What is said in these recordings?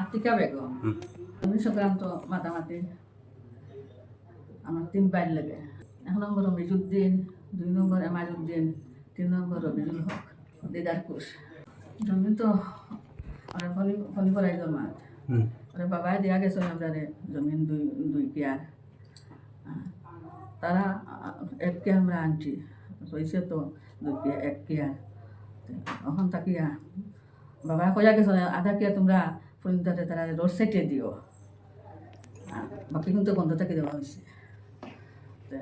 আতিকা বেগম। হুম। সংক্রান্ত মাতামাতি। আমার তিন বাইর লাগে। এক নম্বর মিজুদ্দিন দুই নম্বর এমাজুদ্দিন তিন নম্বর রবিজুল হক দিদার কুশ জমি তো আমার ফলি ফলি পড়াই জমা হুম। ওরে বাবাই দিয়া গেছে আমরা জমিন দুই দুই কেয়ার তারা এক কেয়ার আমরা আনছি। হয়েছে তো দুই কেয়ার এক কেয়ার এখন তাকিয়া বাবা কয়া গেছে আধা কেয়ার তোমরা ফুলিন্দাতে তারা রোড সাইডে দিও। আর বাকি কিন্তু বন্ধ থেকে দেওয়া হয়েছে। তে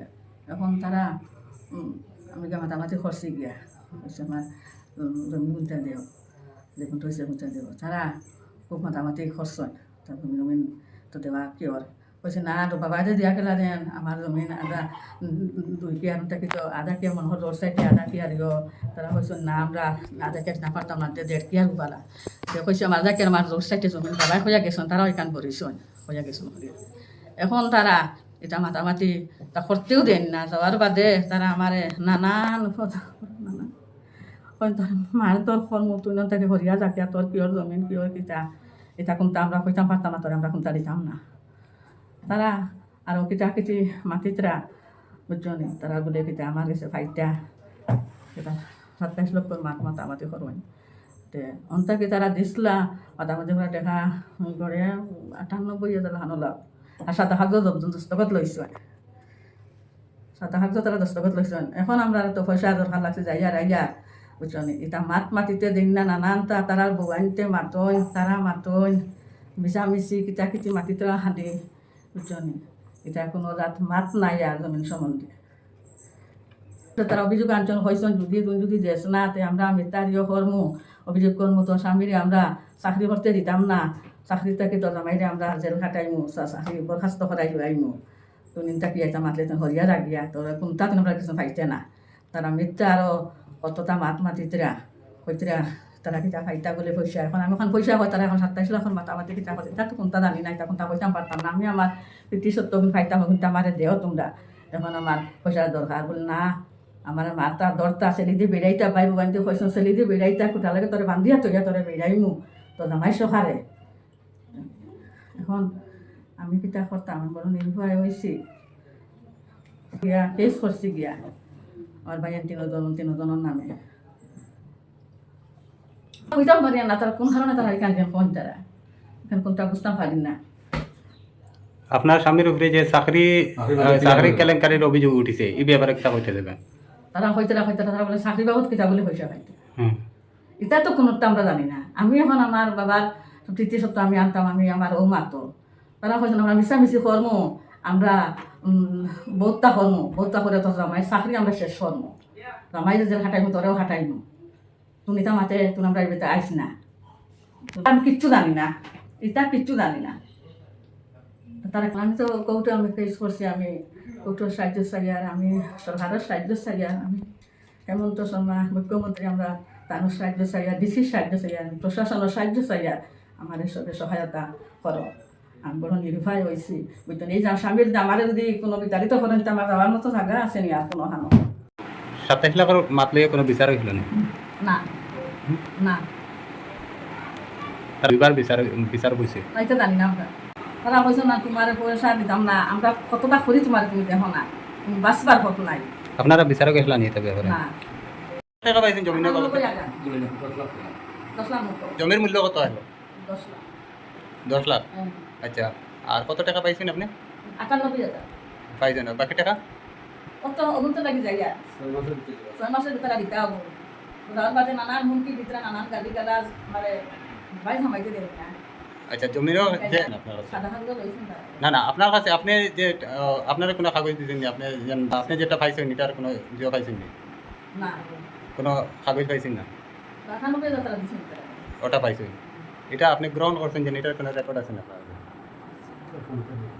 এখন তারা আমি মাতামাতি খরচে গিয়া আমার জমি দেও, দেখুন গুনতে দেও। তারা খুব মাতামাতি খরচ হয়। তারপর জমি জমিন তো দেওয়া কিয়র কৈছে, না তো বাবা যে দিয়া গেলা যেন আমার জমিন আধা দুই কেয়ার থাকি তো আধা কেয়ার মনে হয় সাইডে আধা কেয়ার দিও তারা কৈছে, না, আমরা আধা কেয়ার না পারতাম না দেড় কেয়ার উবালা তো আমার আধা কেয়ার আমার রোড সাইডে জমিন, বাবাই হইয়া গেছেন তারাও এখান করিছেন হইয়া গেছেন এখন তারা এটা মাতামাতি তা করতেও দেন না যাওয়ার বাদে তারা আমারে নানান তোর মার তোর ফল মতো না তাকে হরিয়া যাকে তোর কিয়র জমিন কিয়র কিতা এটা কোনটা আমরা কইতাম পারতাম না তোর আমরা কোনটা দিতাম না। তারা আরও কিতা কিতি মাতিতরা বুঝছনি তারা বলে কিতা আমার গেছে ফাইটা কিতা সাতাইশ লক্ষ মাত মাতামাতি করবেন তে অন্তাকে তারা দিসলা মাতামাতি করে দেখা করে আটানব্বই হাজার হানলা আর সাত হাজার দস্তখত লইছে সাত হাজার তারা দস্তখত লইছেন এখন আমরা তো পয়সা দরকার লাগছে, যাইয়া রাইয়া বুঝছনি এটা মাত মাতিতে দিন না নানানটা তারা বউয়ানিতে মাতইন তারা মাতইন মিশামিশি কিতা কিতি মাতিতে হাঁদি বুঝছনি এটা কোনো রাত মাত নাই আর জমিন সম্বন্ধে। তারা অভিযোগ আনছেন হয়েছেন যদি, তুমি যদি দেশ না, তে আমরা মিতারিও কর্মু। অভিযোগ কর্মু তো স্বামীরে আমরা চাকরি করতে দিতাম না। চাকরি থাকি তো জামাইরে আমরা জেল খাটাইমু চাকরি বরখাস্ত করাই আইমু। তো কি আইতা মাতলে তো হরিয়া রাগিয়া তো কোনটা তো আমরা কিছু পাইতে না। তারা মিথ্যা আরও কতটা মাত মাতিতরা, কইতরা তারা কিতা ফাইতা বলে পয়সা। এখন আমি এখন পয়সা হয় তারা এখন সাতাইশ লাখ মাতামাতি কিতা করে তা কোনটা জানি নাই তা কোনটা কইতাম পারতাম না। আমি আমার প্রীতি সত্য ফাইতা কিন্তু আমারে দেও তোমরা। এখন আমার পয়সার দরকার। বলে, না, আমার মাতা দরতা ছেলে দিয়ে বেড়াইতা পাইব বান্ধি কইসন ছেলে দিয়ে বেড়াইতা, কোথা লাগে তোরে বান্ধিয়া তৈয়া তোরে বেড়াইমু তো জামাই সখারে। এখন আমি কিতা করতাম আমি বড় নির্ভয় হয়েছি গিয়া কেস করছি গিয়া, আমার ভাইয়ের তিনজন তিনজনের নামে। বুঝতাম পারি না তারা কোন কারণে তারা এখান কোন তারা এখান কোনটা বুঝতাম পারি না আপনার স্বামীর উপরে যে চাকরি চাকরি কেলেঙ্কারির অভিযোগ উঠিছে এই ব্যাপারে কিতা কইতে দেবেন তারা হইতে না হইতে তারা বলে চাকরি বাবদ কিতা বলে পয়সা পাইতে হুম এটা তো কোনোটা আমরা জানি না আমি এখন আমার বাবার তৃতীয় সপ্তাহ আমি আনতাম আমি আমার ও মাতো তারা হয়তো আমরা মিশামিশি কর্ম আমরা বহুতটা কর্ম বহুতটা করে তো জামাই চাকরি আমরা শেষ কর্ম জামাই যে জেল খাটাইমু তোরেও খাটাইমু তুমি তা তুমি আমরা এবার আইস না। আমি কিচ্ছু জানি না। এটা কিচ্ছু জানি না। তারা আমি তো কৌটো আমি ফেস করছি আমি কৌটোর সাহায্য চাই আর আমি সরকারের সাহায্য চাই আর আমি। হেমন্ত শর্মা মুখ্যমন্ত্রী আমরা তার সাহায্য চাই আর ডিসির সাহায্য চাই আর প্রশাসনের সাহায্য চাই আর আমার সবে সহায়তা করো। আমি বড় নির্ভয় হয়েছি। বুঝতেন এই স্বামীর আমার যদি কোনো বিতাড়িত করেন তো আমার যাওয়ার মতো জায়গা আছে নি আর কোনো হানো। সাতাইশ লাখের মাত কোনো বিচার হইল না। না। দুইবার বিচার বিচার বইছে। তাইতে জানি না আমরা। তারা কইছো না তোমার পয়সা দিতাম না। আমরা কতটা করি তোমার তুমি দেখো না। তুমি বাঁচবার কত নাই। আপনারা বিচারক গেছিলা নিয়ে তবে ব্যাপারে না। টাকা পাইছেন জমিনের কত? জমির মূল্য কত আসলো দশ লাখ। দশ লাখ? হ্যাঁ। আচ্ছা আর কত টাকা পাইছেন আপনি? আটানব্বই হাজার। পাইছেন বাকি টাকা? কত অগুনতে লাগি যায় আর। ছয় মাসের ভিতরে দিতে হব। যাওয়ার বাদে নানান হুমকি ভিতরে নানান গালি গালাজ মানে ভাই সামাইতে দেবে না আচ্ছা জমিরও যে না না আপনার কাছে আপনি যে আপনারা কোনো কাগজ দিয়েছেন আপনি আপনি যেটা পাইছেন এটার কোনো জিও পাইছেন না? কোনো কাগজ পাইছেন না? ওটা পাইছেন। এটা আপনি গ্রহণ করছেন যে এটার কোনো রেকর্ড আছে না? আপনার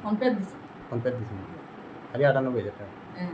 ফোন পে দিচ্ছে দিয়েছেন খালি আটানব্বই হাজার টাকা। হ্যাঁ।